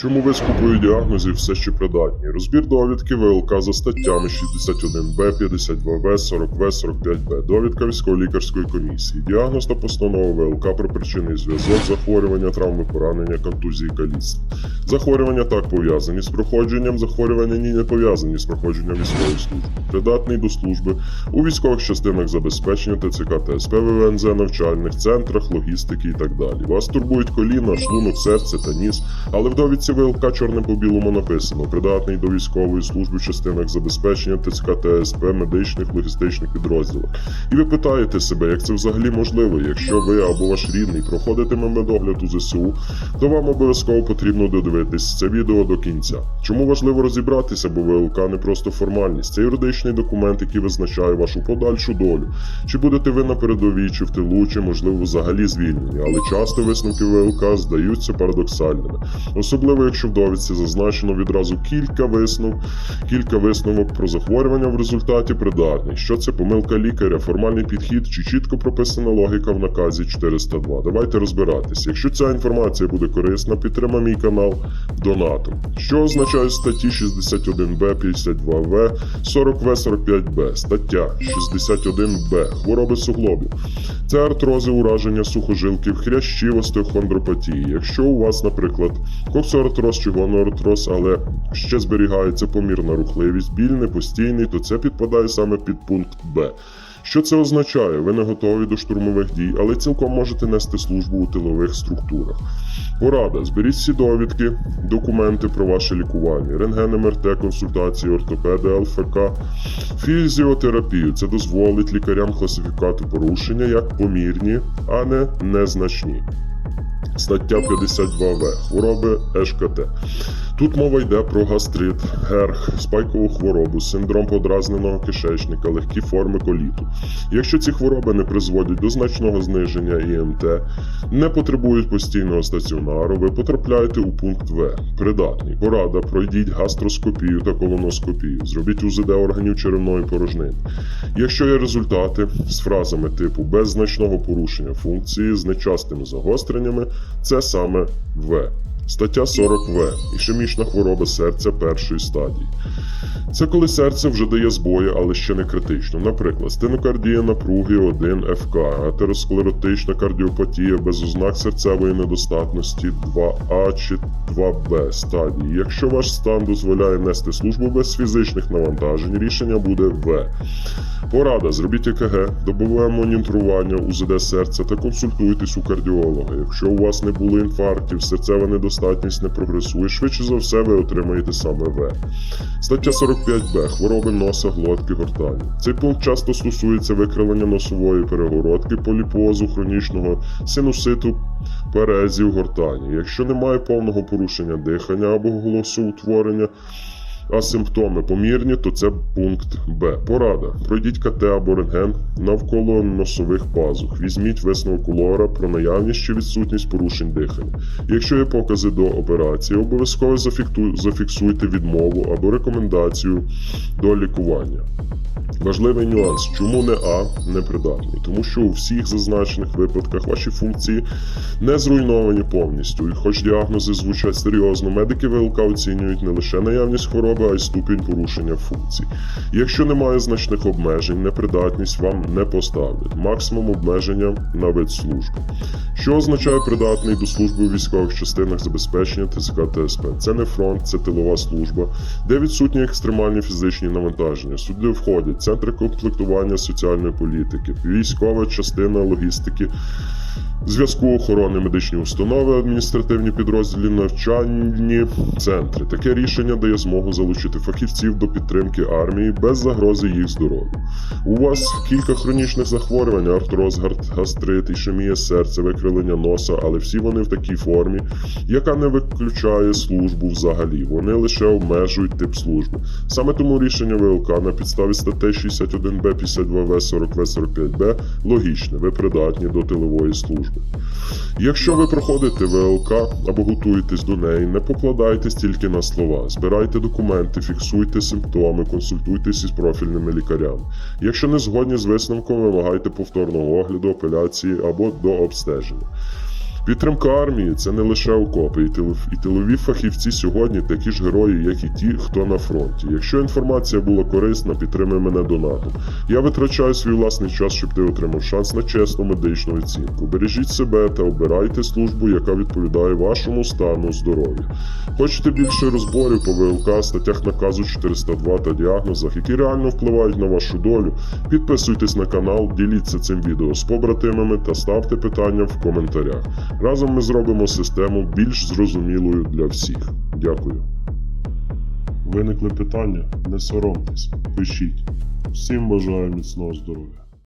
Чому ви з купою діагнозів все ще придатні? Розбір довідки ВЛК за статтями 61Б, 52В, 40В, 45Б. Довідка військово-лікарської комісії. Діагноз та постанова ВЛК про причинний зв'язок, захворювання, травми, поранення, контузії, каліцтва. Захворювання так пов'язані з проходженням, захворювання ні не пов'язані з проходженням військової служби. Придатний до служби у військових частинах забезпечення ТЦК та СП ВВНЗ, навчальних центрах, логістики і так далі. Вас турбують коліна, шлунок, серце та ніс, але в довідці ВЛК чорним по білому написано придатний до військової служби в частинах забезпечення ТЦК та СП, медичних, логістичних підрозділах. І ви питаєте себе, як це взагалі можливо, якщо ви або ваш рідний проходитиме медогляд у ЗСУ, то вам обов'язково потрібно додивитись це відео до кінця. Чому важливо розібратися, бо ВЛК не просто формальність, це юридичний документ, який визначає вашу подальшу долю. Чи будете ви на передовій, чи в тилу, чи можливо взагалі звільнені, але часто висновки ВЛК здаються парадоксальними, особливо якщо в довідці зазначено відразу кілька виснов, кілька висновок про захворювання в результаті придатний. Що це помилка лікаря, формальний підхід чи чітко прописана логіка в наказі 402. Давайте розбиратись. Якщо ця інформація буде корисна, підтримай мій канал донатом. Що означають статті 61Б, 52В, 40В, 45Б. Стаття 61Б. Хвороби суглобів. Це артрози, ураження сухожилків, хрящів, остеохондропатії. Якщо у вас, наприклад, коксоартроз чи гоноартроз, але ще зберігається помірна рухливість, біль не постійний, то це підпадає саме під пункт Б. Що це означає? Ви не готові до штурмових дій, але цілком можете нести службу у тилових структурах. Порада: зберіть всі довідки, документи про ваше лікування, рентген, МРТ, консультації, ортопеди, ЛФК, фізіотерапію. Це дозволить лікарям класифікувати порушення як помірні, а не незначні. Стаття 52В. Хвороби ЕШКТ. Тут мова йде про гастрит, герх, спайкову хворобу, синдром подразненого кишечника, легкі форми коліту. Якщо ці хвороби не призводять до значного зниження ІМТ, не потребують постійного стаціонару, ви потрапляєте у пункт В. Придатний. Порада. Пройдіть гастроскопію та колоноскопію. Зробіть УЗД органів черевної порожнини. Якщо є результати з фразами типу без значного порушення функції з нечастими загостреннями, це саме В. Стаття 40В. Ішемічна хвороба серця першої стадії. Це коли серце вже дає збої, але ще не критично. Наприклад, стенокардія напруги 1 ФК, атеросклеротична кардіопатія без ознак серцевої недостатності 2А чи 2Б стадії. Якщо ваш стан дозволяє нести службу без фізичних навантажень, рішення буде В. Порада: зробіть ЕКГ, добове моніторування УЗД серця та консультуйтесь у кардіолога. Якщо у вас не було інфарктів, серцева недостатність не прогресує, швидше за все ви отримаєте саме В. Стаття 45Б. Хвороби носа, глотки, гортані. Цей пункт часто стосується викривлення носової перегородки, поліпозу, хронічного синуситу, перезів, гортані. Якщо немає повного порушення дихання або голосоутворення, а симптоми помірні, то це пункт Б. Порада. Пройдіть КТ або рентген навколо носових пазух. Візьміть висновок лора про наявність чи відсутність порушень дихання. Якщо є покази до операції, обов'язково зафіксуйте відмову або рекомендацію до лікування. Важливий нюанс, чому не А непридатний? Тому що у всіх зазначених випадках ваші функції не зруйновані повністю. І хоч діагнози звучать серйозно, медики ВЛК оцінюють не лише наявність хвороби, а й ступінь порушення функцій. Якщо немає значних обмежень, непридатність вам не поставлять. Максимум обмеження на вид служби. Що означає придатний до служби у військових частинах забезпечення ТЦК ТСП? Це не фронт, це тилова служба, де відсутні екстремальні фізичні навантаження. Сюди входять центри комплектування соціальної політики, військова частина логістики. Зв'язку охорони медичні установи, адміністративні підрозділі, навчальні центри. Таке рішення дає змогу залучити фахівців до підтримки армії без загрози їх здоров'ю. У вас кілька хронічних захворювань: артроз, гастрит, ішемія серця, викривлення носа, але всі вони в такій формі, яка не виключає службу взагалі. Вони лише обмежують тип служби. Саме тому рішення ВЛК на підставі статей 61Б, 52В, 40В, 45Б логічне. Ви придатні до тилової служби. Якщо ви проходите ВЛК або готуєтесь до неї, не покладайтесь тільки на слова. Збирайте документи, фіксуйте симптоми, консультуйтесь із профільними лікарями. Якщо не згодні з висновком, вимагайте повторного огляду, апеляції або до обстеження. Підтримка армії це не лише окопи, і тил- і тилові фахівці сьогодні такі ж герої, як і ті, хто на фронті. Якщо інформація була корисна, підтримай мене донатом. Я витрачаю свій власний час, щоб ти отримав шанс на чесну медичну оцінку. Бережіть себе та обирайте службу, яка відповідає вашому стану здоров'я. Хочете більше розборів по ВЛК, статтях наказу 402 та діагнозах, які реально впливають на вашу долю? Підписуйтесь на канал, діліться цим відео з побратимами та ставте питання в коментарях. Разом ми зробимо систему більш зрозумілою для всіх. Дякую. Виникли питання? Не соромтесь, пишіть. Всім бажаю міцного здоров'я.